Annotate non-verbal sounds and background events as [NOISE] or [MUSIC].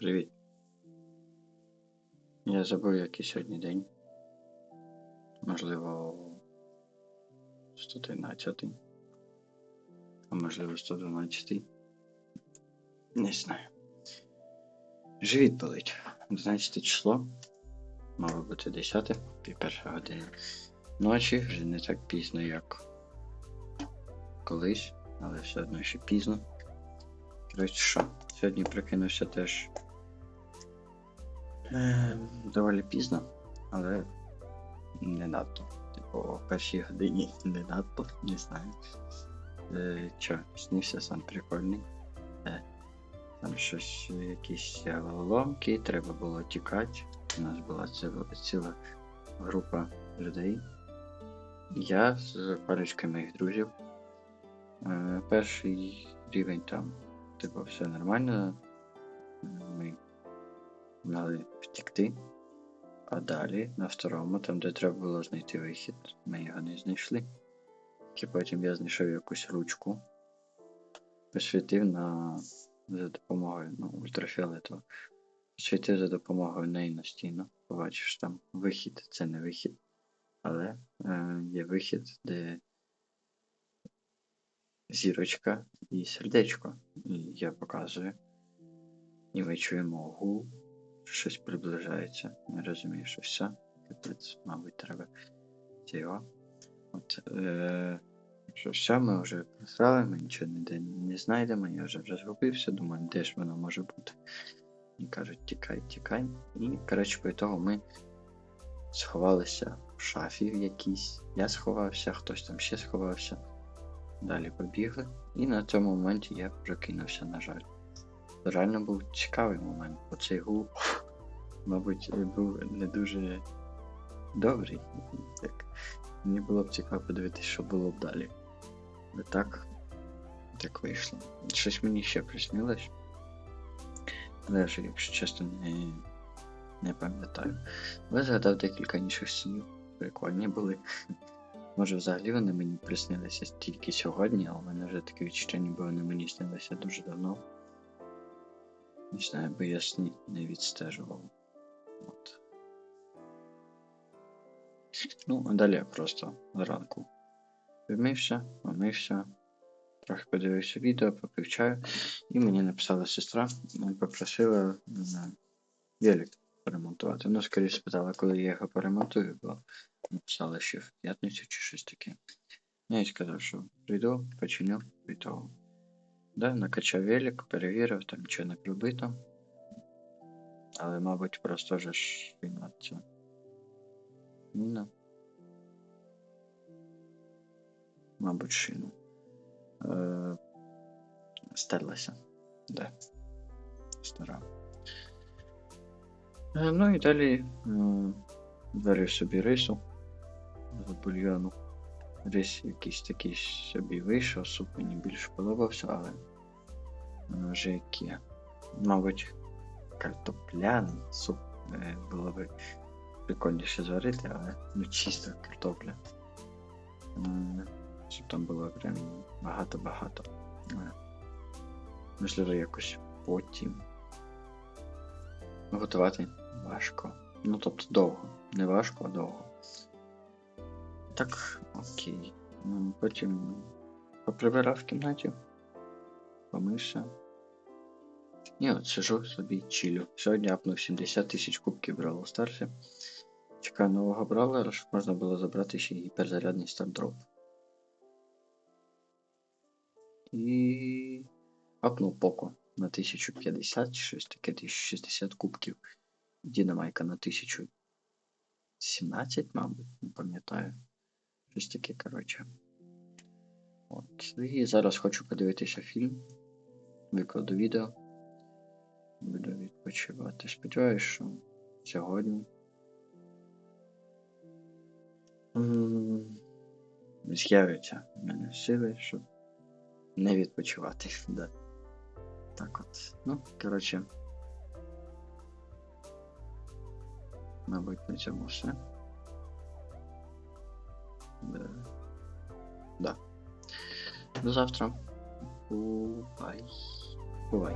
Привіт. Я забув, який сьогодні день. Можливо, 113. А можливо 112. Не знаю. Живіт болить. 11 число. Мало бути 10, пів перша година ночі, вже не так пізно, як колись, але все одно ще пізно. Коротше, що? Сьогодні прикинувся теж доволі пізно, але не надто. Типу, о першій годині [LAUGHS] не надто, не знаю. Е, Чо, снився сам прикольний. Е, там щось, якісь головоломки, треба було тікати. У нас була ціла, ціла група людей. Я з парочкою моїх друзів. Е, перший рівень там, типу, все нормально. Ми мали втікти. А далі, на второму, там, де треба було знайти вихід, ми його не знайшли. І потім я знайшов якусь ручку, посвітив на за допомогою ну, ультрафіолетового. Світив за допомогою неї на стіну. Побачив, що там вихід, це не вихід. Але е, є вихід, де зірочка і сердечко. І я показую. І ми чуємо гул, щось приближається. Не розумію, що все. Капець, мабуть, треба цього. От, е, що все, ми вже просрали, ми нічого ніде не знайдемо, я вже розгубився, думаю, де ж воно може бути. І кажуть, тікай, тікай. І, коротше, по того ми сховалися в шафі в якійсь. Я сховався, хтось там ще сховався. Далі побігли. І на цьому моменті я прокинувся, на жаль. Реально був цікавий момент, бо цей гул, мабуть, був не дуже добрий. Так. Мені було б цікаво подивитися, що було б далі. Але так, так вийшло. Щось мені ще приснилось. Але вже, якщо чесно, не, не пам'ятаю. Але згадав декілька інших снів. Прикольні були. Може, взагалі вони мені приснилися тільки сьогодні, а у мене вже таке відчуття, ніби вони мені снилися дуже давно. Не знаю, бо я сні не відстежував. От. Ну, а далі я просто зранку вмився, помився, трохи подивився відео, попив чаю, і мені написала сестра, попросила мене велик поремонтувати. Ну, скоріше спитала, коли я його поремонтую, бо написала, що в п'ятницю чи щось таке. Я їй сказав, що прийду, починю того. Да, накачав велик, перевірив, там нічого не прибито. Але, мабуть, просто вже ж війна ця. Міна. Мабуть, шину. Е, стерлася. Да. Стара. Е, ну і далі е, варив собі рису з бульйону. Рис якийсь такий собі вийшов, суп мені більше подобався, але вже які. Мабуть, картопляний суп е, було би прикольніше зварити, але ну чисто картопля. Щоб там було прям багато-багато. Е, Можливо, якось потім. Готувати важко. Ну, тобто довго. Не важко, а довго. Так, окей. Ну, Потім поприбирав в кімнаті, помився. І от сижу собі чилю. Сьогодні апнув 70 тисяч кубків Бравл Старсі. Чекаю нового бравлера, щоб можна було забрати ще й гіперзарядний стардроп. І апнув Поко на 1050 щось таке 1060 кубків. Дінамайка на 1017, мабуть, не пам'ятаю. Щось таке, коротше. От. І зараз хочу подивитися фільм. Викладу відео. Буду відпочивати. Сподіваюсь, що сьогодні. м, З'являться в мене сили, щоб не відпочивати. [LAUGHS] Да. Так от. Ну, коротше. Мабуть, на цьому все. Nos Armstrong. O pai. Foi.